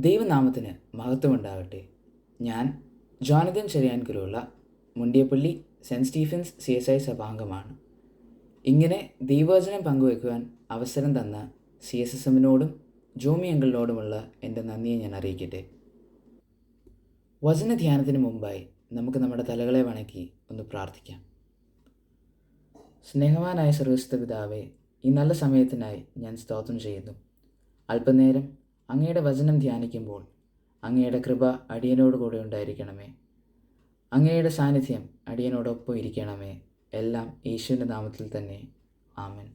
ദൈവനാമത്തിന് മഹത്വമുണ്ടാകട്ടെ. ഞാൻ Jonathan ചെറിയാൻകുലുള്ള Mundiyappally saint Stephen's C S I സഭാംഗമാണ്. ഇങ്ങനെ ദൈവവചനം പങ്കുവയ്ക്കുവാൻ അവസരം തന്ന സി എസ് എസ് എമ്മിനോടും ജോമി അങ്കിളിനോടുമുള്ള എന്റെ നന്ദിയെ ഞാൻ അറിയിക്കട്ടെ. വചനധ്യാനത്തിന് മുമ്പായി നമുക്ക് നമ്മുടെ തലകളെ വണക്കി ഒന്ന് പ്രാർത്ഥിക്കാം. സ്നേഹവാനായ സർവസ്ത പിതാവെ ഈ നല്ല സമയത്തിനായി ഞാൻ സ്തോത്രം ചെയ്യുന്നു. അല്പനേരം അങ്ങയുടെ വചനം ധ്യാനിക്കുമ്പോൾ അങ്ങയുടെ കൃപ അടിയനോട് കൂടെ ഉണ്ടായിരിക്കണമേ. അങ്ങയുടെ സാന്നിധ്യം അടിയനോടൊപ്പം ഇരിക്കണമേ. എല്ലാം യേശുവിന്റെ നാമത്തിൽ തന്നെ. ആമൻ.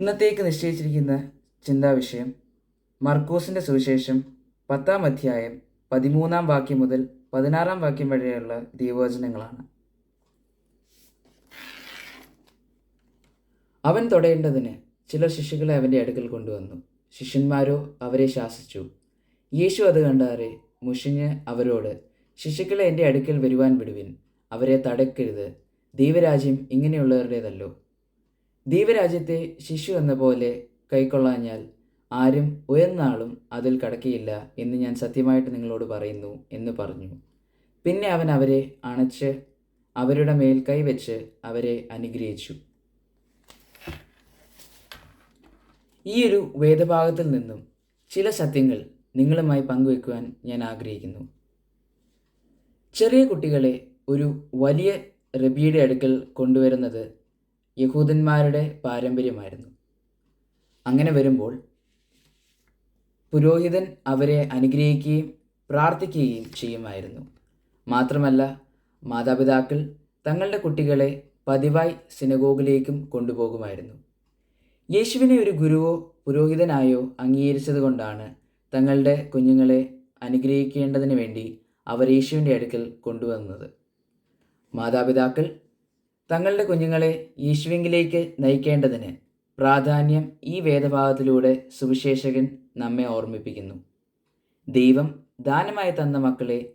ഇന്നത്തേക്ക് നിശ്ചയിച്ചിരിക്കുന്ന ചിന്താ വിഷയം മർക്കൂസിന്റെ സുവിശേഷം പത്താം അധ്യായം പതിമൂന്നാം വാക്യം മുതൽ പതിനാറാം വാക്യം വരെയുള്ള ദൈവവചനങ്ങളാണ്. അവൻ തൊടേണ്ടതിന് ചില ശിശുക്കളെ അവന്റെ അടുക്കൽ കൊണ്ടുവന്നു. ശിഷ്യന്മാരോ അവരെ ശാസിച്ചു. യേശു അത് കണ്ടാറെ മുഷിഞ്ഞ് അവരോട് ശിശുക്കളെ എന്റെ അടുക്കൽ വരുവാൻ വിടുവിൻ അവരെ തടക്കരുത് ദൈവരാജ്യം ഇങ്ങനെയുള്ളവരുടേതല്ലോ. ദൈവരാജ്യത്തെ ശിശു എന്ന പോലെ കൈക്കൊള്ളാഞ്ഞാൽ ആരും ഉയർന്നാളും അതിൽ കടക്കിയില്ല എന്ന് ഞാൻ സത്യമായിട്ട് നിങ്ങളോട് പറയുന്നു എന്ന് പറഞ്ഞു. പിന്നെ അവൻ അവരെ അണച്ച് അവരുടെ മേൽ കൈവച്ച് അവരെ അനുഗ്രഹിച്ചു. ഈ ഒരു വേദഭാഗത്തിൽ നിന്നും ചില സത്യങ്ങൾ നിങ്ങളുമായി പങ്കുവെക്കുവാൻ ഞാൻ ആഗ്രഹിക്കുന്നു. ചെറിയ കുട്ടികളെ ഒരു വലിയ റബിയുടെ അടുക്കൽ കൊണ്ടുവരുന്നത് യഹൂദന്മാരുടെ പാരമ്പര്യമായിരുന്നു. അങ്ങനെ വരുമ്പോൾ പുരോഹിതൻ അവരെ അനുഗ്രഹിക്കുകയും പ്രാർത്ഥിക്കുകയും ചെയ്യുമായിരുന്നു. മാത്രമല്ല മാതാപിതാക്കൾ തങ്ങളുടെ കുട്ടികളെ പതിവായി സിനഗോഗിലേക്കും കൊണ്ടുപോകുമായിരുന്നു. യേശുവിനെ ഒരു ഗുരുവോ പുരോഹിതനായോ അംഗീകരിച്ചതുകൊണ്ടാണ് തങ്ങളുടെ കുഞ്ഞുങ്ങളെ അനുഗ്രഹിക്കേണ്ടതിന് വേണ്ടി അവർ യേശുവിന്റെ അടുക്കൽ കൊണ്ടുവന്നത്. മാതാപിതാക്കൾ തങ്ങളുടെ കുഞ്ഞുങ്ങളെ യേശുവിങ്കിലേക്ക് നയിക്കേണ്ടതിന് പ്രാധാന്യം ഈ വേദഭാഗത്തിലൂടെ സുവിശേഷകൻ നമ്മെ ഓർമ്മിപ്പിക്കുന്നു. ദൈവം ദാനമായി തന്ന മക്കളെ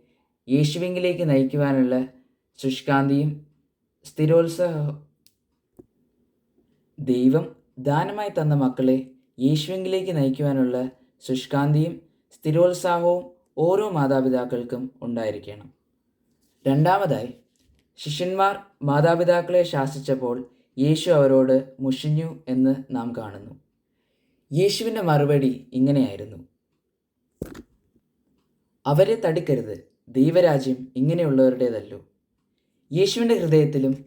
യേശുവിങ്കിലേക്ക് നയിക്കുവാനുള്ള ശുഷ്കാന്തിയും സ്ഥിരോത്സാഹ ദൈവം ദാനമായി തന്ന മക്കളെ യേശുവിംഗിലേക്ക് നയിക്കുവാനുള്ള ശുഷ്കാന്തിയും സ്ഥിരോത്സാഹവും ഓരോ മാതാപിതാക്കൾക്കും ഉണ്ടായിരിക്കണം. രണ്ടാമതായി ശിഷ്യന്മാർ മാതാപിതാക്കളെ ശാസിച്ചപ്പോൾ യേശു അവരോട് മുഷിഞ്ഞു എന്ന് നാം കാണുന്നു. യേശുവിന്റെ മറുപടി ഇങ്ങനെയായിരുന്നു. അവരെ തടിക്കരുത് ദൈവരാജ്യം ഇങ്ങനെയുള്ളവരുടേതല്ലോ. യേശുവിന്റെ ഹൃദയത്തിലും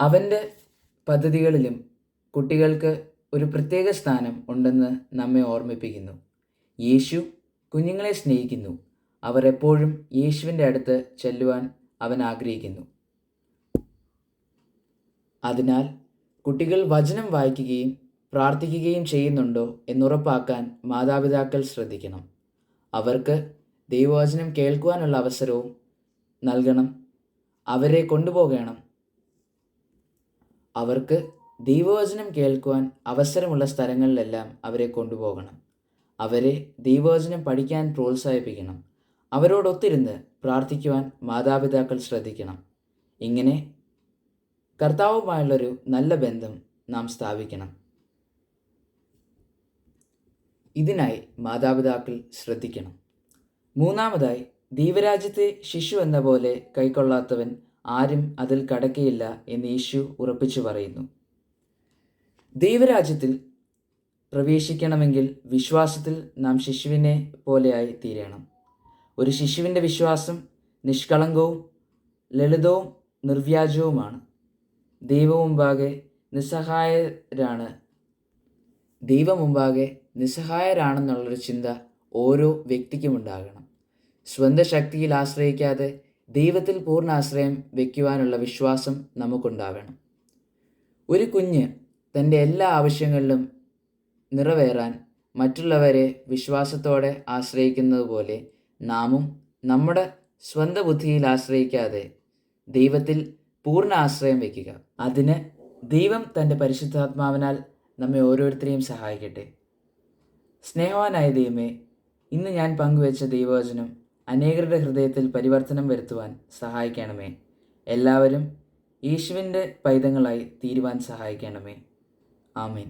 അവന്റെ പദ്ധതികളിലും കുട്ടികൾക്ക് ഒരു പ്രത്യേക സ്ഥാനം ഉണ്ടെന്ന് നമ്മെ ഓർമ്മിപ്പിക്കുന്നു. യേശു കുഞ്ഞുങ്ങളെ സ്നേഹിക്കുന്നു. അവർ എപ്പോഴും യേശുവിന്റെ അടുത്ത് ചെല്ലുവാൻ അവൻ ആഗ്രഹിക്കുന്നു. അതിനാൽ കുട്ടികൾ വചനം വായിക്കുകയും പ്രാർത്ഥിക്കുകയും ചെയ്യുന്നുണ്ടോ എന്നുറപ്പാക്കാൻ മാതാപിതാക്കൾ ശ്രദ്ധിക്കണം. അവർക്ക് ദൈവവചനം കേൾക്കുവാനുള്ള അവസരവും നൽകണം. അവരെ കൊണ്ടുപോകണം. അവർക്ക് ദൈവവചനം കേൾക്കുവാൻ അവസരമുള്ള സ്ഥലങ്ങളിലെല്ലാം അവരെ കൊണ്ടുപോകണം. അവരെ ദൈവവചനം പഠിക്കാൻ പ്രോത്സാഹിപ്പിക്കണം. അവരോടൊത്തിരുന്ന് പ്രാർത്ഥിക്കുവാൻ മാതാപിതാക്കൾ ശ്രദ്ധിക്കണം. ഇങ്ങനെ കർത്താവുമായുള്ളൊരു നല്ല ബന്ധം നാം സ്ഥാപിക്കണം. ഇതിനായി മാതാപിതാക്കൾ ശ്രദ്ധിക്കണം. മൂന്നാമതായി ദൈവരാജ്യത്തെ ശിശു എന്ന പോലെ കൈക്കൊള്ളാത്തവൻ ആരും അതിൽ കടക്കയില്ല എന്ന് യേശു ഉറപ്പിച്ചു പറയുന്നു. ദൈവരാജ്യത്തിൽ പ്രവേശിക്കണമെങ്കിൽ വിശ്വാസത്തിൽ നാം ശിശുവിനെ പോലെയായി തീരണം. ഒരു ശിശുവിന്റെ വിശ്വാസം നിഷ്കളങ്കവും ലളിതവും നിർവ്യാജവുമാണ്. ദൈവമുമ്പാകെ നിസ്സഹായരാണ്. ദൈവമുമ്പാകെ നിസ്സഹായരാണെന്നുള്ളൊരു ചിന്ത ഓരോ വ്യക്തിക്കും ഉണ്ടാകണം. സ്വന്തം ശക്തിയിൽ ആശ്രയിക്കാതെ ദൈവത്തിൽ പൂർണ ആശ്രയം വയ്ക്കുവാനുള്ള വിശ്വാസം നമുക്കുണ്ടാവണം. ഒരു കുഞ്ഞ് തന്റെ എല്ലാ ആവശ്യങ്ങളിലും നിറവേറാൻ മറ്റുള്ളവരെ വിശ്വാസത്തോടെ ആശ്രയിക്കുന്നത് പോലെ നാമും നമ്മുടെ സ്വന്തം ബുദ്ധിയിൽ ആശ്രയിക്കാതെ ദൈവത്തിൽ പൂർണ ആശ്രയം വയ്ക്കുക. അതിന് ദൈവം തന്റെ പരിശുദ്ധാത്മാവിനാൽ നമ്മെ ഓരോരുത്തരെയും സഹായിക്കട്ടെ. സ്നേഹവാനായ ദൈവമേ ഇന്ന് ഞാൻ പങ്കുവച്ച ദൈവവചനം അനേകരുടെ ഹൃദയത്തിൽ പരിവർത്തനം വരുത്തുവാൻ സഹായിക്കണമേ. എല്ലാവരും യേശുവിന്റെ പൈതങ്ങളായി തീരുവാൻ സഹായിക്കണമേ. ആമേൻ